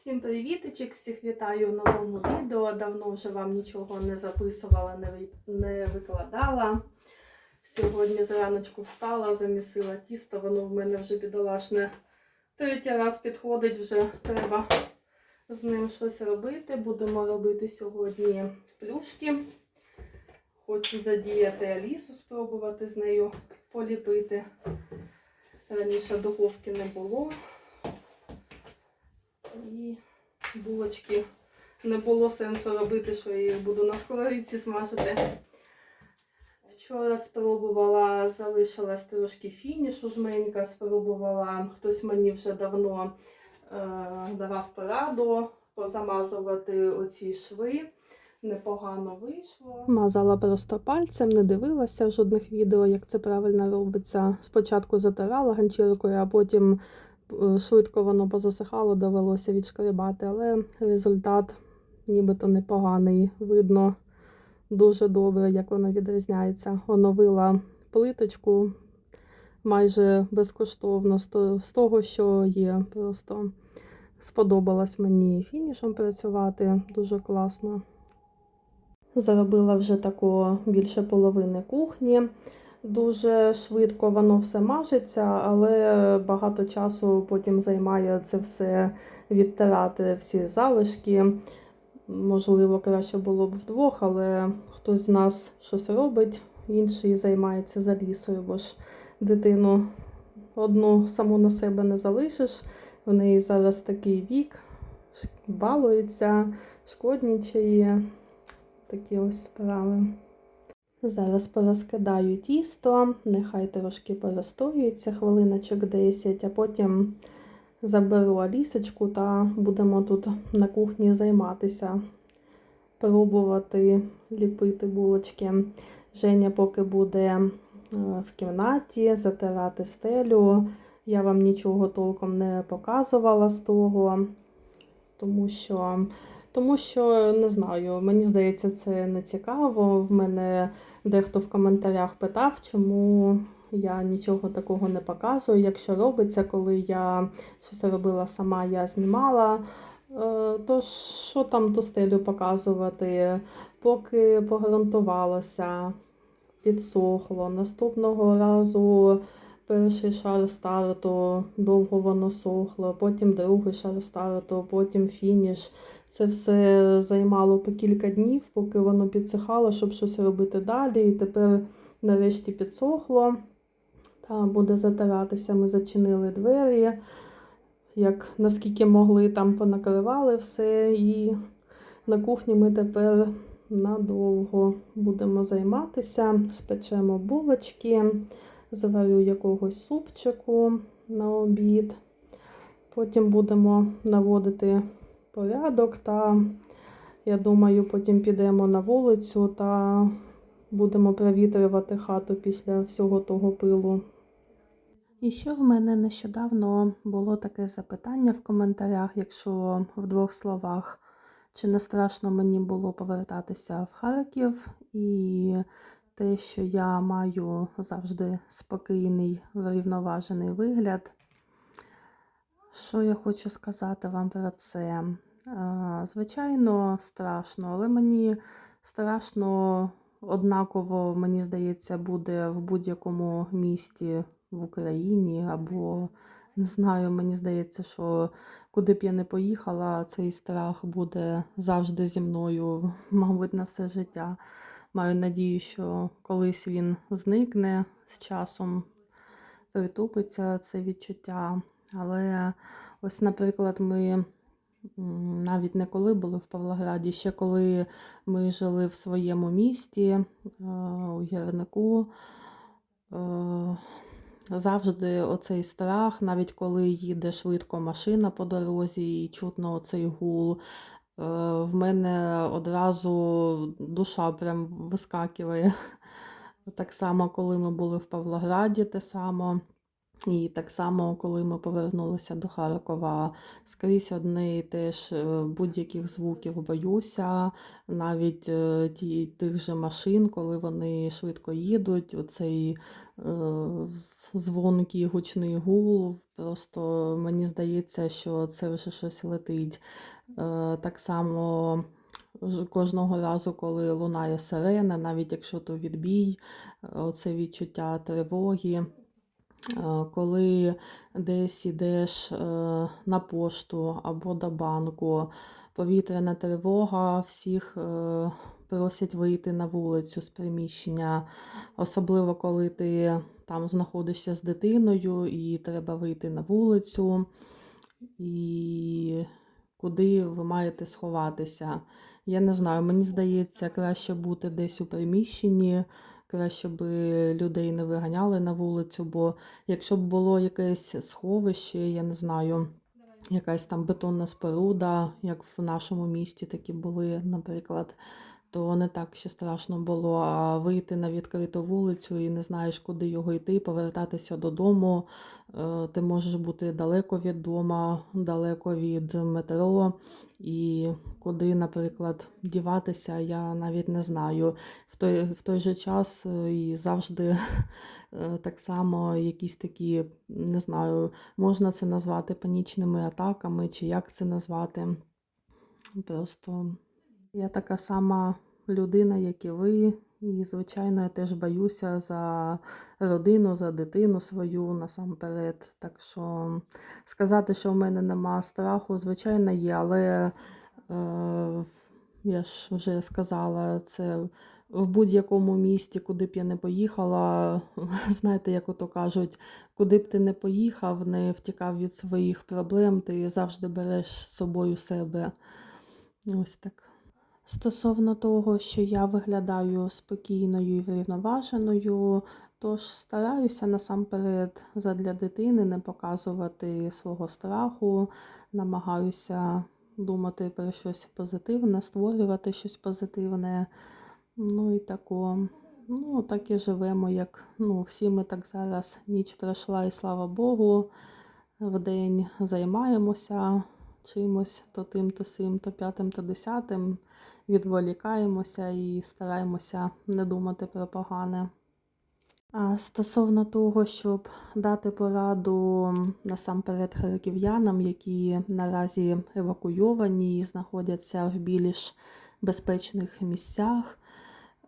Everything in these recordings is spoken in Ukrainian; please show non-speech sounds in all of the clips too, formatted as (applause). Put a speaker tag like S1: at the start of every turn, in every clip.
S1: Всім привіточок, всіх вітаю в новому відео. Давно вже вам нічого не записувала, не, не викладала. Сьогодні зраночку встала, замісила тісто, воно в мене вже бідолашне. Третій раз підходить, вже треба з ним щось робити. Будемо робити сьогодні плюшки. Хочу задіяти Алісу, спробувати з нею поліпити. Раніше духовки не було. І булочки не було сенсу робити, що я їх буду на сковорідці смажити. Вчора спробувала, залишилась трошки фінішу жменька, спробувала, хтось мені вже давно е, давав пораду позамазувати оці шви. Непогано вийшло. Мазала просто пальцем, не дивилася жодних відео, як це правильно робиться. Спочатку затирала ганчіркою, а потім швидко воно позасихало, довелося відшкребати, але результат нібито непоганий. Видно дуже добре, як воно відрізняється. Оновила плиточку майже безкоштовно з того, що є. Просто сподобалось мені фінішом працювати дуже класно. Заробила вже такого більше половини кухні. Дуже швидко воно все мажеться, але багато часу потім займає це все відтирати всі залишки. Можливо, краще було б вдвох, але хтось з нас щось робить, інший займається за лісою, бо ж дитину одну саму на себе не залишиш. В неї зараз такий вік, балується, шкоднічає. Такі ось справи. Зараз порозкидаю тісто, нехай трошки перестоюється хвилиночок 10, а потім заберу Алісочку та будемо тут на кухні займатися, пробувати ліпити булочки. Женя поки буде е, в кімнаті затирати стелю. Я вам нічого толком не показувала з того, тому що тому що не знаю, мені здається, це не цікаво. В мене дехто в коментарях питав, чому я нічого такого не показую. Якщо робиться, коли я щось робила сама, я знімала. Е, Тож, що там ту стелю показувати, поки погрунтувалося, підсохло. Наступного разу перший шар старту, довго воно сохло, потім другий шар старту, потім фініш. Це все займало по кілька днів, поки воно підсихало, щоб щось робити далі. І тепер нарешті підсохло. Та буде затиратися. Ми зачинили двері. Як наскільки могли, там понакривали все. І на кухні ми тепер надовго будемо займатися. Спечемо булочки, заварю якогось супчику на обід. Потім будемо наводити порядок, та я думаю, потім підемо на вулицю та будемо провітрювати хату після всього того пилу. І ще в мене нещодавно було таке запитання в коментарях, якщо в двох словах, чи не страшно мені було повертатися в Харків, і те, що я маю завжди спокійний, врівноважений вигляд. Що я хочу сказати вам про це? Е, Звичайно, страшно, але мені страшно однаково, мені здається, буде в будь-якому місті в Україні або не знаю, мені здається, що куди б я не поїхала, цей страх буде завжди зі мною, (laughs) мабуть, на все життя. Маю надію, що колись він зникне з часом, притупиться це відчуття. Але ось, наприклад, ми навіть не коли були в Павлограді, ще коли ми жили в своєму місті е, у Гірнику. е, Завжди оцей страх, навіть коли їде швидко машина по дорозі і чутно оцей гул. Е, В мене одразу душа прям вискакує. (laughs) Так само, коли ми були в Павлограді, те само.
S2: І так само, коли ми повернулися до Харкова, скрізь одне теж е, будь-яких звуків боюся, навіть е, ті, тих же машин, коли вони швидко їдуть, оцей е, дзвонкий гучний гул, просто мені здається, що це вже щось летить. Е, Так само кожного разу, коли лунає сирена, навіть якщо то відбій, е, оце відчуття тривоги. Е, Коли десь ідеш е, на пошту або до банку, повітряна тривога, всіх просять вийти на вулицю з приміщення, особливо коли ти там знаходишся з дитиною і треба вийти на вулицю, і куди ви маєте сховатися. Я не знаю, мені здається, краще бути десь у приміщенні, краще би людей не виганяли на вулицю, бо якщо б було якесь сховище, я не знаю, якась там бетонна споруда, як в нашому місті такі були, наприклад, то не так ще страшно було. Вийти на відкриту вулицю і не знаєш, куди його йти, повертатися додому. Е, Ти можеш бути далеко від дома, далеко від метро, і куди, наприклад, діватися, я навіть не знаю. В той, в той же час е, і завжди (laughs) е, так само якісь такі, не знаю, можна це назвати панічними атаками, чи як це назвати. Просто я така сама людина, як і ви. І, звичайно, я теж боюся за родину, за дитину свою насамперед. Так що сказати, що в мене нема страху, звичайно, є, але е, я ж вже сказала, це в будь-якому місті, куди б я не поїхала, (laughs) знаєте, як ото кажуть, куди б ти не поїхав, не втікав від своїх проблем, ти завжди береш з собою себе. Ось так. Стосовно того, що я виглядаю спокійною і врівноваженою, тож стараюся насамперед задля дитини не показувати свого страху, намагаюся думати про щось позитивне, створювати щось позитивне. Ну і тако. Ну, так і живемо, як ну, всі ми так зараз ніч пройшла, і слава Богу, вдень займаємося чимось, то тим, то сим, то п'ятим, то десятим, відволікаємося і стараємося не думати про погане. А стосовно того, щоб дати пораду насамперед харків'янам, які наразі евакуйовані і знаходяться в більш безпечних місцях.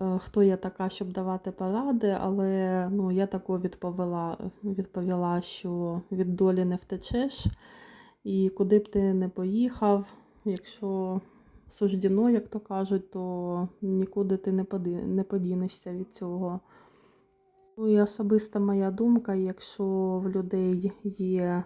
S2: Е, Хто я така, щоб давати поради, але ну, я тако відповіла, відповіла, що від долі не втечеш. І куди б ти не поїхав, якщо суждено, як то кажуть, то нікуди ти не подінешся від цього. Ну і особиста моя думка, якщо в людей є,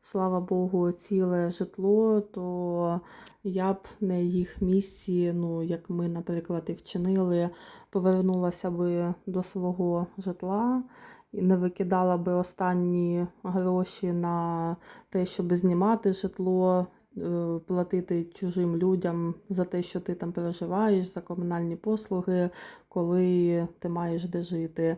S2: слава Богу, ціле житло, то я б на їх місці, ну, як ми, наприклад, і вчинили, повернулася би до свого житла і не викидала би останні гроші на те, щоб знімати житло, е, платити чужим людям за те, що ти там проживаєш, за комунальні послуги, коли ти маєш де жити.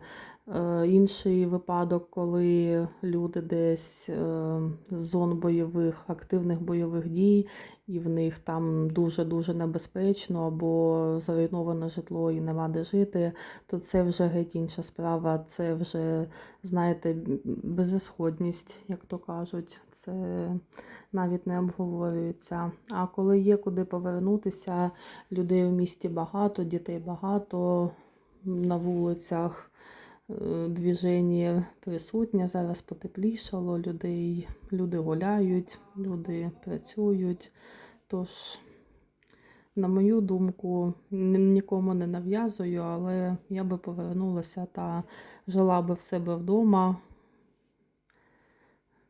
S2: Е, Інший випадок, коли люди десь е, з зон бойових, активних бойових дій, і в них там дуже-дуже небезпечно або зруйноване житло і нема де жити, то це вже геть інша справа. Це вже, знаєте, безісходність, як то кажуть. Це навіть не обговорюється. А коли є куди повернутися, людей в місті багато, дітей багато на вулицях. е, Двіження присутнє, зараз потеплішало, людей, люди гуляють, люди працюють. Тож, на мою думку, нікому не нав'язую, але я би повернулася та жила би в себе вдома.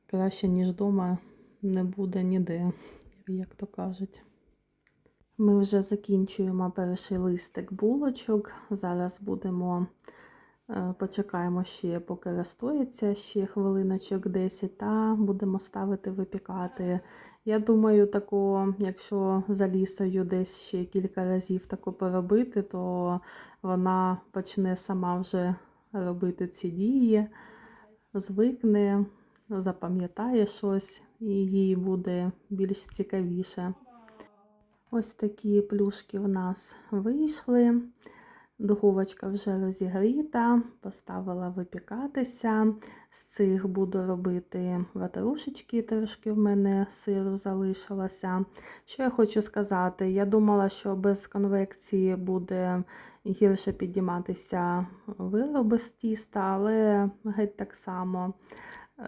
S2: Краще, ніж вдома, не буде ніде, як то кажуть. Ми вже закінчуємо перший листик булочок. Зараз будемо е, почекаємо ще, поки розстоїться, ще хвилиночок 10, та будемо ставити випікати. Я думаю, тако, якщо за лісою десь ще кілька разів тако поробити, то вона почне сама вже робити ці дії. звикне, запам'ятає щось і їй буде більш цікавіше. Ось такі плюшки в нас вийшли. Духовочка вже розігріта, поставила випікатися. З цих буду робити ватрушечки, трошки в мене сиру залишилося. Що я хочу сказати? Я думала, що без конвекції буде гірше підійматися вироби з тіста, але геть так само.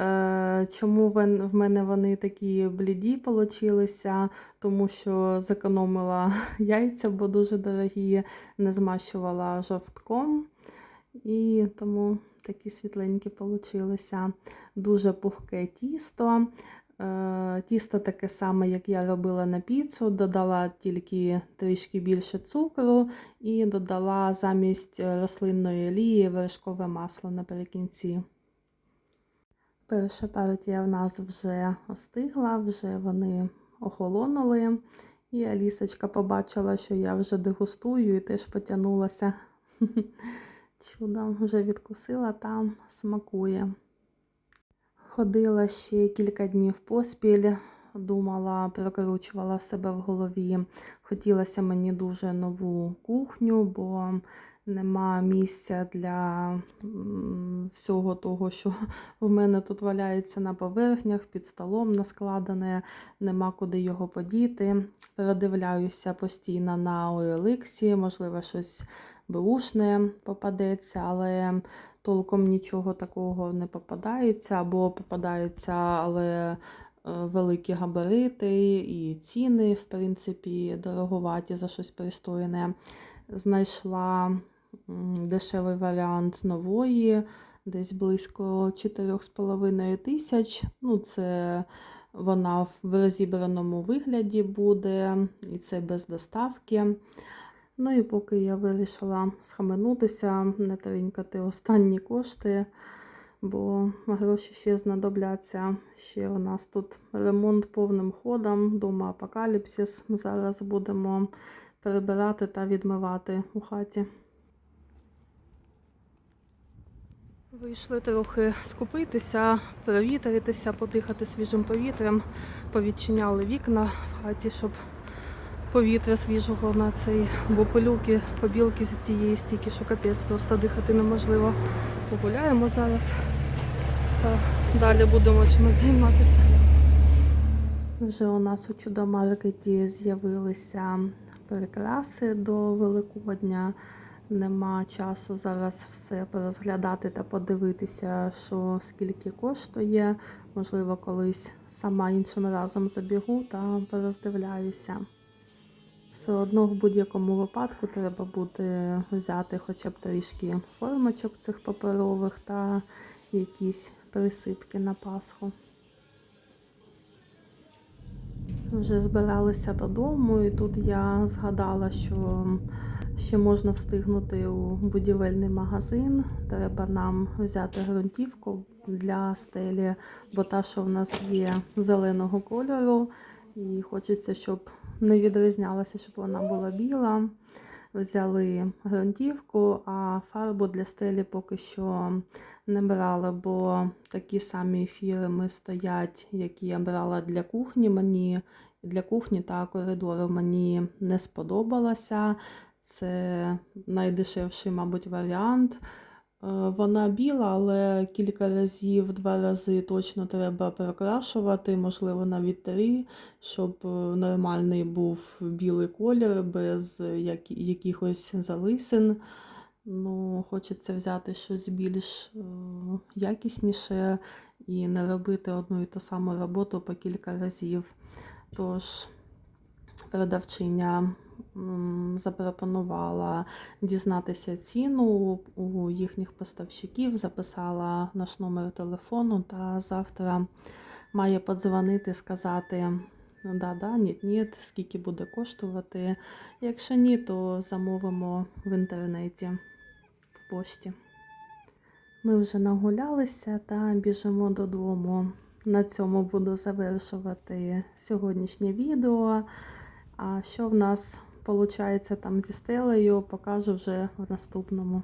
S2: Е, Чому в мене вони такі бліді получилися? Тому що зекономила (laughs) яйця, бо дуже дорогі, не змащувала жовтком. І тому такі світленькі получилися. Дуже пухке тісто. Е, Тісто таке саме, як я робила на піцу, додала тільки трішки більше цукру і додала замість рослинної олії вершкове масло наприкінці. Перша партія в нас вже остигла, вже вони охолонули. І Алісочка побачила, що я вже дегустую і теж потягнулася. (laughs) Чудо, вже відкусила там, смакує. Ходила ще кілька днів поспіль, думала, прокручувала себе в голові. Хотілося мені дуже нову кухню, бо нема місця для всього того, що в мене тут валяється на поверхнях, під столом наскладене, нема куди його подіти. Передивляюся постійно на OLX, можливо, щось беушне попадеться, але толком нічого такого не попадається, або попадаються, але е, великі габарити і ціни, в принципі, дороговаті за щось пристойне. Знайшла дешевий варіант нової, десь близько 4,5 тисяч. Ну, це вона в розібраному вигляді буде, і це без доставки. Ну і поки я вирішила схаменутися, не тринькати останні кошти, бо гроші ще знадобляться. Ще у нас тут ремонт повним ходом, дома апокаліпсис. Зараз будемо перебирати та відмивати у хаті. Вийшли трохи скупитися, провітритися, подихати свіжим повітрям, повідчиняли вікна в хаті, щоб повітря свіжого на цей, бо пилюки, побілки тієї стільки, що капець, просто дихати неможливо. Погуляємо зараз та далі будемо чимось займатися. Вже у нас у чудомаркеті з'явилися прикраси до Великодня. Нема часу зараз все порозглядати та подивитися, що скільки коштує. Можливо, колись сама іншим разом забігу та пороздивляюся. Все одно в будь-якому випадку треба буде взяти хоча б трішки формочок цих паперових та якісь присипки на Пасху. Вже збиралися додому, і тут я згадала, що ще можна встигнути у будівельний магазин. Треба нам взяти ґрунтівку для стелі, бо та, що в нас є зеленого кольору, і хочеться, щоб не відрізнялася, щоб вона була біла. Взяли ґрунтівку, а фарбу для стелі поки що не брала, бо такі самі фірми стоять, які я брала для кухні. Мені для кухні та коридору мені не сподобалася. Це найдешевший, мабуть, варіант. Е, Вона біла, але кілька разів, два рази точно треба прокрашувати, можливо, навіть три, щоб е, нормальний був білий колір без якихось залисин. Ну, хочеться взяти щось більш е, якісніше і не робити одну і ту саму роботу по кілька разів. Тож продавчиня запропонувала дізнатися ціну у їхніх поставщиків, записала наш номер телефону та завтра має подзвонити, сказати. Да, да, ні, ні, скільки буде коштувати. Якщо ні, то замовимо в інтернеті по пошті. Ми вже нагулялися та біжимо додому. На цьому буду завершувати сьогоднішнє відео. А що в нас виходить там зі стелею, покажу вже в наступному.